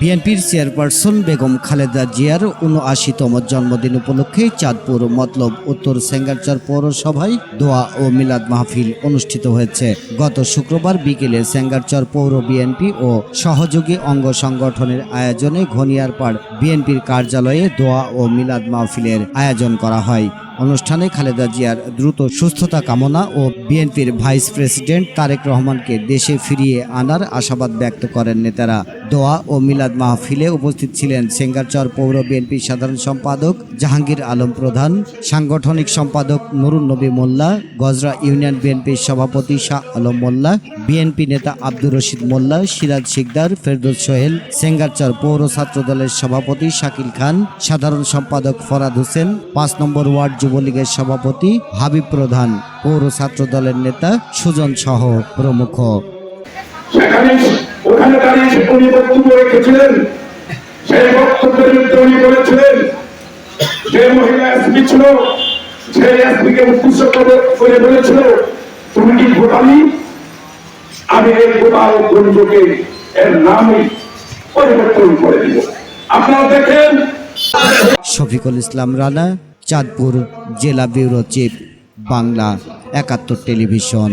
বিএনপির চেয়ারপারসন বেগম খালেদা জিয়ার উনআশিতম জন্মদিন উপলক্ষে চাঁদপুর মতলব উত্তর সেঙ্গারচর পৌরসভায় দোয়া ও মিলাদ মাহফিল অনুষ্ঠিত হয়েছে। গত শুক্রবার বিকেলে সেঙ্গারচর পৌর বিএনপি ও সহযোগী অঙ্গ সংগঠনের আয়োজনে ঘনিয়ারপাড় বিএনপির কার্যালয়ে দোয়া ও মিলাদ মাহফিলের আয়োজন করা হয়। অনুষ্ঠানে খালেদা জিয়ার দ্রুত সুস্থতা কামনা ও বিএনপির ভাইস প্রেসিডেন্ট তারেক রহমানকে দেশে ফিরিয়ে আনার আশাবাদ ব্যক্ত করেন নেতারা। দোয়া ও মিলাদ মাহফিলে উপস্থিত ছিলেন সেঙ্গারচর পৌর বিএনপির সাধারণ সম্পাদক জাহাঙ্গীর আলম প্রধান, সাংগঠনিক সম্পাদক নুরুন নবী মোল্লা, গজরা ইউনিয়ন বিএনপির সভাপতি শাহ আলম মোল্লা, বিএনপি নেতা আব্দুর রশিদ মোল্লা, সিরাজ শিকদার, ফেরদৌস সোহেল, সেঙ্গারচর পৌর ছাত্র দলের সভাপতি শাকিল খান, সাধারণ সম্পাদক ফরাদ হোসেন, পাঁচ নম্বর ওয়ার্ড যুবলীগের সভাপতি হাবিব প্রধান, পৌর ছাত্র দলের নেতা সুজন সহ প্রমুখ। ওখানে দাঁড়িয়ে উনি বক্তব্য রেখেছিলেন, সেই বক্তব্যের মধ্যে উনি বলেছিলেন, যে মহিলা এসপি ছিল সে এসপিকে উদ্দেশ্য করে বলেছিল, তুমি কি গোপালি? আমি এই গোপাল গঞ্জকে এর নামই পরিবর্তন করে দিব। আপনারা দেখেন। শফিকুল ইসলাম রানা, চাঁদপুর জেলা ব্যুরো চিফ, বাংলা একাত্তর টেলিভিশন।